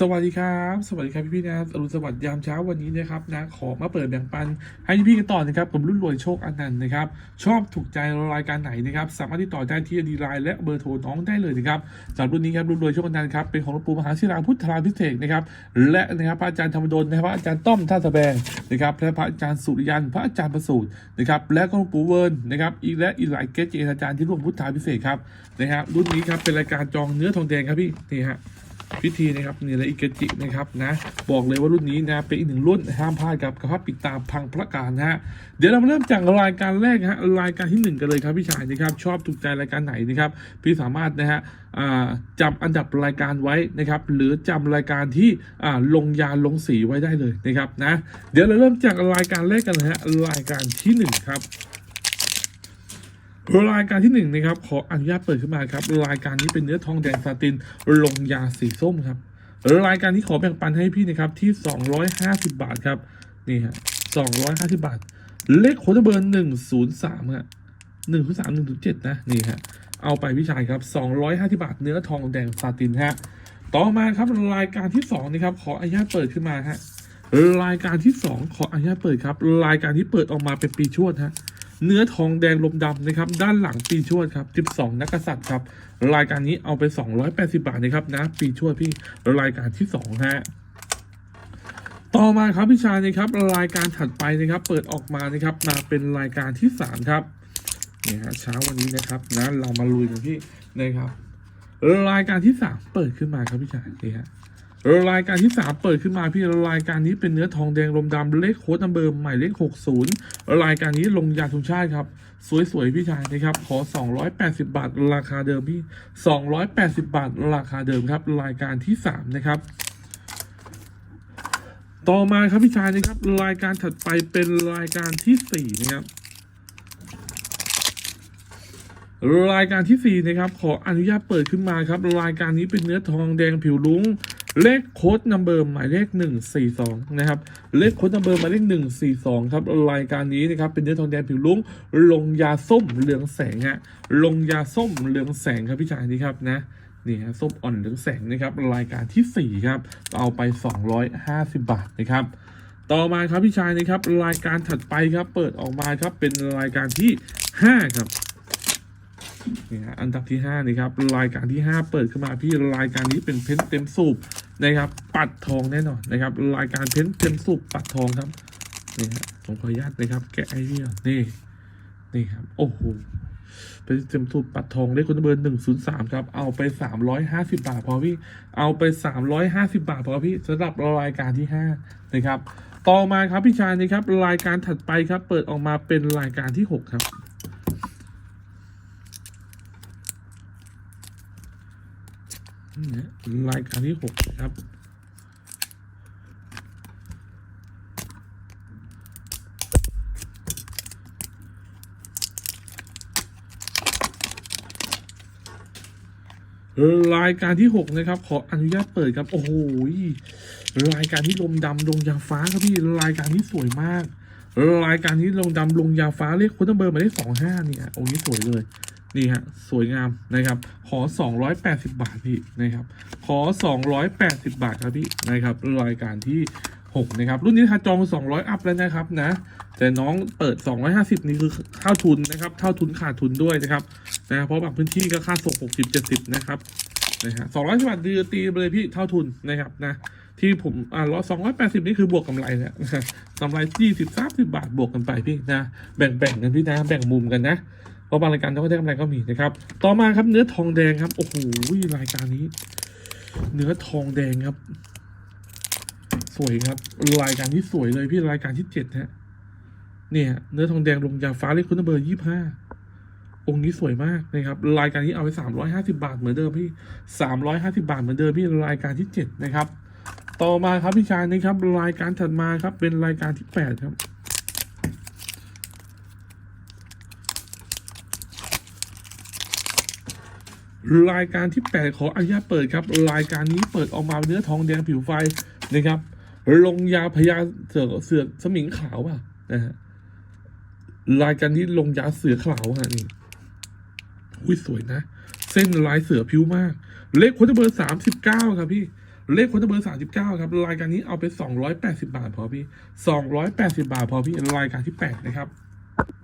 สวัสดีครับ สวัสดีครับพี่พี่ๆนะอรุณสวัสดิ์ยามเช้าวันนี้นะครับนะขอมาเปิดแบ่งปัน ให้พี่ๆกันต่อนะครับผมรุ่นรวยโชคอนันต์นะครับ ชอบถูกใจรายการไหนนะครับ สามารถที่ต่อได้ที่ดีไลน์และเบอร์โทรน้องได้เลยนะครับสำหรับรุ่นนี้ครับรุ่นรวยโชคอนันต์ครับเป็นของหลวงปู่มหาศิลาพุทธราพิเศษนะครับและนะครับพระอาจารย์ธรรมดลนะครับพระอาจารย์ต้อมท่าสะแบงนะครับและพระอาจารย์สุริยันพระอาจารย์ประสูตรนะครับและก็หลวงปู่เวิร์นนะครับอีกและอีกหลายเกจิอาจารย์ที่ร่วมพุทธาพิเศษครับนะครับรุ่นนี้ครับเป็นรายการจองเนื้อทองแดงครับพี่นี่ฮะ พิธีนะครับนี่แหละอิเกจินะครับนะบอกเลยว่ารุ่นนี้นะเป็นอีกหนึ่งรุ่นห้ามพลาดกับกระพับปิดตาพังพระการนะฮะเดี๋ยวเรามาเริ่มจากรายการแรกฮะรายการที่หนึ่งกันเลยครับพี่ชายนะครับชอบถูกใจรายการไหนนะครับพี่สามารถนะฮะจำอันดับรายการไว้นะครับหรือจำรายการที่ลงยาลงสีไว้ได้เลยนะครับนะเดี๋ยวเราเริ่มจากรายการแรกกันเลยฮะรายการที่หนึ่งครับ รายการที่หนึ่งนะครับขออนุญาตเปิดขึ้นมาครับรายการนี้เป็นเนื้อทองแดงซาตินลงยาสีส้มครับรายการที่ขอแบ่งปันให้พี่นะครับที่ 250 บาทครับนี่ฮะ250 บาท เลขโค้ดเบอร์103ฮะ103 107นะนี่ฮะเอาไปพี่ชายครับ 250 บาท เนื้อทองแดงซาตินฮะต่อมาครับรายการที่2นะครับขออนุญาตเปิดขึ้นมาฮะรายการที่ 2 ขออนุญาตเปิดครับ รายการที่เปิดออกมาเป็นปีชวดฮะ เนื้อทองแดงลมดำนะครับ ด้านหลังปีชวดครับ 12 นักษัตริย์ครับ รายการนี้เอาไป 280 บาทนะครับนะ ปีชวดพี่รายการที่2ฮะต่อมาครับพี่ชายนะครับ รายการถัดไปนะครับ เปิดออกมานะครับมาเป็นรายการที่ 3 ครับเนี่ยฮะเช้าวันนี้นะครับนะเรามาลุยกันพี่นะครับรายการที่ 3 เปิดขึ้นมาครับพี่ชายนี่ฮะ รายการที่ 3 เปิดขึ้นมาพี่รายการนี้เป็นเนื้อทองแดงลมดำเลขโค้ดนัมเบอร์หมายเลข 60 รายการนี้ลงยาทุนชาติครับ สวยๆ พี่ชายนะครับ ขอ 280 บาทราคาเดิมพี่ 280 บาทราคาเดิมครับ รายการที่ 3 นะครับต่อมาครับพี่ชายนะครับ รายการถัดไปเป็นรายการที่ 4 นะครับรายการที่ 4 นะครับ ขออนุญาตเปิดขึ้นมาครับ รายการนี้เป็นเนื้อทองแดงผิวลุ้ง เลขโค้ดนัมเบอร์หมายเลข 142 นะครับ เลขโค้ดนัมเบอร์หมายเลข 142 ครับรายการนี้นะครับเป็นเนื้อทองแดงผิวลุ้งลงยาส้มเหลืองแสงฮะลงยาส้มเหลืองแสงครับพี่ชายนี่ครับนะนี่ฮะส้มอ่อนเหลืองแสงนะครับรายการที่ 4 ครับ เอาไป 250 บาทนะครับต่อมาครับพี่ชายนะครับรายการถัดไปครับเปิดออกมาครับเป็นรายการที่ 5 ครับนี่ฮะอันดับที่ห้านี่ครับรายการที่ห้าเปิดขึ้นมาพี่รายการนี้เป็นเพ้นท์เต็มสูบ นะครับ ปัดทองแน่นอนนะครับ รายการเพ้นเต็มสูบปัดทองครับนี่ฮะผมขออนุญาตนะครับ แกะไอเดียนี่นี่ครับโอ้โหเป็นเต็มสูบปัดทองเลขคนเบอร์หนึ่งศูนย์สามครับเอาไปสามร้อยห้าสิบาทพอพี่เอาไปสามร้อยห้าสิบาทพอพี่สำหรับรายการที่ห้านะครับ ต่อมาครับพี่ชายนะครับรายการถัดไปครับ เปิดออกมาเป็นรายการที่หกครับ นี่ฮะ รายการที่หกนะครับรายการที่หกนะครับ ขออนุญาตเปิดครับ โอ้โหรายการที่ลมดำลงยาฟ้าครับพี่รายการที่สวยมาก รายการที่ลงดำลงยาฟ้าเรียกคุณตัมเบอร์มายเลขสองห้าเนี่ยโอ้นี้สวยเลย นี่ฮะสวยงามนะครับ ขอ 280 บาทพี่นะครับ ขอ 280 บาทครับพี่นะครับรายการที่ 6 นะครับ รุ่นนี้ถ้าจอง 200 อัพแล้วนะครับนะ แต่น้องเปิด 250 นี่คือเท่าทุนนะครับเท่าทุนขาดทุนด้วยนะครับนะเพราะบางพื้นที่ก็ค่าส่ง60 70 นะครับนะฮะ200บาทดีตีไปเลยพี่เท่าทุนนะครับนะที่ผมอ่าร้อยสองร้อยแปดสิบนี่คือบวกกำไรแล้วนะกำไรยี่สิบสามสิบบาทบวกกันไปพี่นะ แบ่งแบ่งกันพี่นะแบ่งมุมกันนะ ราะบางรายการเขาก็ได้กำไรก็มีนะครับ ต่อมาครับเนื้อทองแดงครับ โอ้โหรายการนี้ เนื้อทองแดงครับ สวยครับ รายการที่สวยเลยพี่รายการที่เจ็ดฮะเนี่ย เนื้อทองแดงลงยาฟ้าเลขคุณเบอร์ยี่ห้าองค์นี้สวยมากนะครับ รายการนี้เอาไปสามร้อยห้าสิบาทเหมือนเดิมพี่สามร้อยห้าสิบาทเหมือนเดิมพี่รายการที่เจ็ดนะครับ ต่อมาครับพี่ชายนะครับ รายการถัดมาครับเป็นรายการที่แปดครับ รายการที่8ขออนุญาตเปิดครับ รายการนี้เปิดออกมาเนื้อทองแดงผิวไฟนะครับ ลงยาพญาเสือเสือสมิงขาวป่ะนะฮะรายการนี้ลงยาเสือขาวฮะนี่อุ้ยสวยนะ เส้นลายเสือผิวมาก เลขค้ดเบอร์สามสิบเก้าครับพี่เลขคนเบอร์สามสิบเก้าครับ รายการนี้เอาไปสองร้อยแปดสิบาทพอพี่สองร้อยแปดสิบาทพอพี่รายการที่แปดนะครับ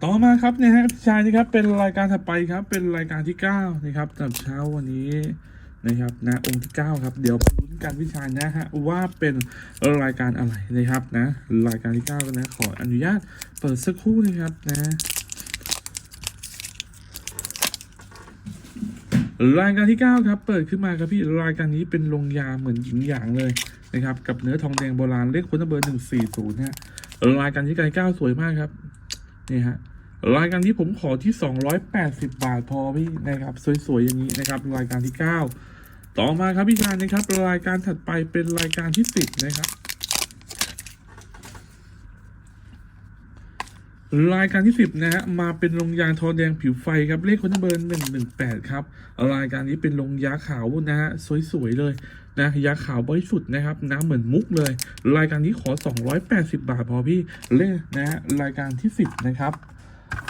ต่อมาครับนะฮะชายนะครับเป็นรายการถัดไปครับเป็นรายการที่เก้านะครับสำหรับเช้าวันนี้นะครับนะองค์ที่เก้าครับ เดี๋ยวลุ้นกันพี่ชายนะฮะว่าเป็นรายการอะไรนะครับนะรายการที่เก้ากันนะขออนุญาตเปิดสักครู่นะครับนะรายการที่ 9 ครับเปิดขึ้นมาครับพี่รายการนี้เป็นลงยาเหมือนหญิงหยางเลยนะครับกับเนื้อทองแดงโบราณเลขคนเบอร์หนึ่งสี่ศูนย์ฮะรายการที่เก้าสวยมากครับ นี่ฮะรายการที่ผมขอที่ 280 บาทพอพี่นะครับ สวยๆอย่างนี้นะครับรายการที่ 9 ต่อมาครับพี่ชายนะครับ รายการถัดไปเป็นรายการที่ 10 นะครับ รายการที่ 10 นะฮะมาเป็นลงยางทอแดงผิวไฟครับเลขคนเบอร์หนึ่งหนึ่งแปดครับ รายการนี้เป็นลงยาขาวนะฮะสวยๆเลย นะยาขาวบริสุทธิ์นะครับน้ำเหมือนมุกเลย รายการนี้ขอ 280 บาทพอพี่เลขนะฮะรายการที่ 10 นะครับ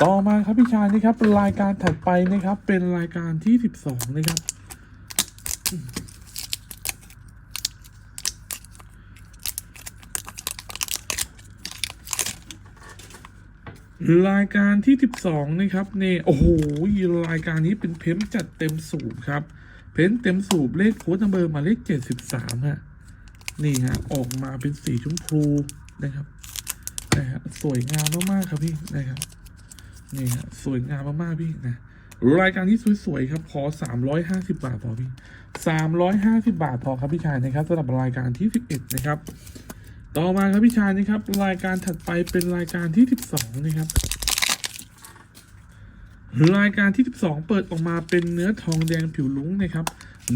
ต่อมาครับพี่ชายนะครับรายการถัดไปนะครับ เป็นรายการที่ 12 นะครับรายการที่ 12 นะครับเนี่ยโอ้โหรายการนี้เป็นเพ้นท์จัดเต็มสูบครับ เพ้นเต็มสูบเลขโค้ดนัมเบอร์หมายเลข73ฮะนี่ฮะออกมาเป็นสีชมพูนะครับนะฮะสวยงามมากๆครับพี่นะครับนี่ฮะสวยงามมากๆพี่นะรายการที่สวยๆครับขอ350บาทพอพี่350บาทพอครับพี่ชายนะครับสำหรับรายการที่11นะครับ ต่อมาครับพี่ชายนะครับ รายการถัดไปเป็นรายการที่12นะครับ รายการที่ 12 เปิดออกมาเป็นเนื้อทองแดงผิวลุ้งนะครับ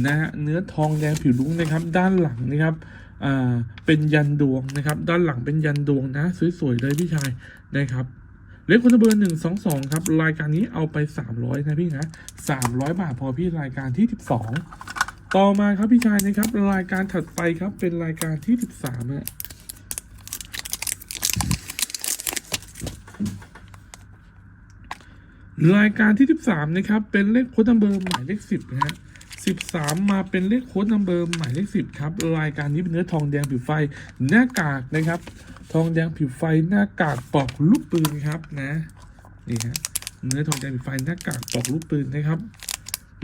นะฮะเนื้อทองแดงผิวลุ้งนะครับ ด้านหลังนะครับอ่าเป็นยันดวงนะครับ ด้านหลังเป็นยันดวงนะสวยๆเลยพี่ชายนะครับเลขคนเบอร์หนึ่งสองสองครับรายการนี้เอาไป300นะพี่นะ300บาทพอพี่รายการที่12ต่อมาครับพี่ชายนะครับ รายการถัดไปครับเป็นรายการที่13ฮะ รายการที่ 13 นะครับ เป็นเลขโค้ดนัมเบอร์หมายเลข 10 นะฮะ 13 มาเป็นเลขโค้ดนัมเบอร์หมายเลข 10 ครับ รายการนี้เป็นเนื้อทองแดงผิวไฟหน้ากากนะครับ ทองแดงผิวไฟหน้ากากปอกลูกปืนครับนะ นี่ฮะ เนื้อทองแดงผิวไฟหน้ากากปอกลูกปืนนะครับ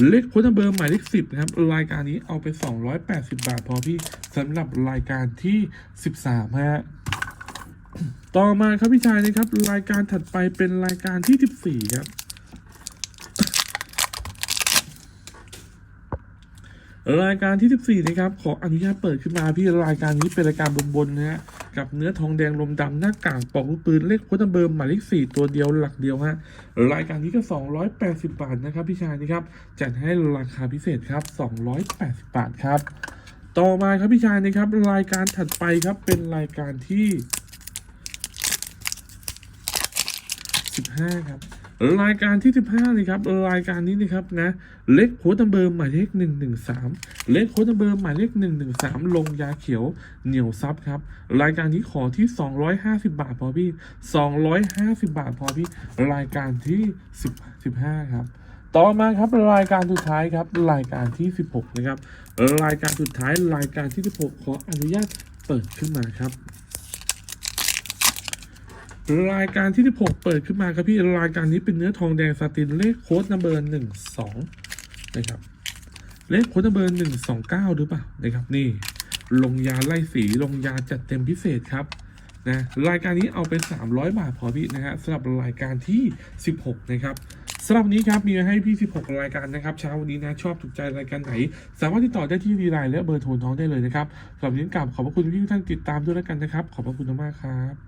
เลขโค้ดนัมเบอร์หมายเลข 10 นะครับ รายการนี้เอาไป 280 บาท พอพี่สำหรับรายการที่ 13 ฮะต่อมาครับพี่ชายนะครับ รายการถัดไปเป็นรายการที่ 14 ครับ รายการที่ 14 นะครับ ขออนุญาตเปิดขึ้นมาพี่รายการนี้เป็นรายการบนๆนะฮะกับเนื้อทองแดงลมดำหน้ากากปอกลูกปืนเลขโค้ดเบอร์หมายเลข4ตัวเดียวหลักเดียวฮะรายการนี้ก็ 280 บาทนะครับพี่ชายนะครับจัดให้ราคาพิเศษครับ 280 บาทครับ ต่อมาครับพี่ชายนะครับรายการถัดไปครับเป็นรายการที่ 15 ครับ รายการที่ 15เลยครับรายการนี้นะครับนะเลขโค้ดนัมเบอร์หมายเลข 113 เลขโค้ดนัมเบอร์หมายเลข 113 ลงยาเขียวเหนียวซับครับ รายการนี้ขอที่ 250 บาทพอพี่ 250 บาทพอพี่ รายการที่ 10 15 ครับต่อมาครับรายการสุดท้ายครับรายการที่ 16 นะครับ รายการสุดท้ายรายการที่ 16 ขออนุญาตเปิดขึ้นมาครับ รายการที่ 16 เปิดขึ้นมาครับพี่รายการนี้เป็นเนื้อทองแดงซาตินเลขโค้ดนัมเบอร์หนึ่งสองนะครับเลขโค้ดนัมเบอร์หนึ่งสองเก้าหรือเปล่านะครับนี่ลงยาไล่สีลงยาจัดเต็มพิเศษครับนะรายการนี้เอาไป 300 บาทพอพี่นะฮะสำหรับรายการที่ 16 นะครับสำหรับนี้ครับมีให้พี่ 16 รายการนะครับเช้าวันนี้นะชอบถูกใจรายการไหน สามารถติดต่อได้ที่ดีไลน์และเบอร์โทรน้องได้เลยนะครับสำหรับนี้กลับขอบพระคุณที่ทุกท่านติดตามด้วยแล้วกันนะครับ ขอบพระคุณมากครับ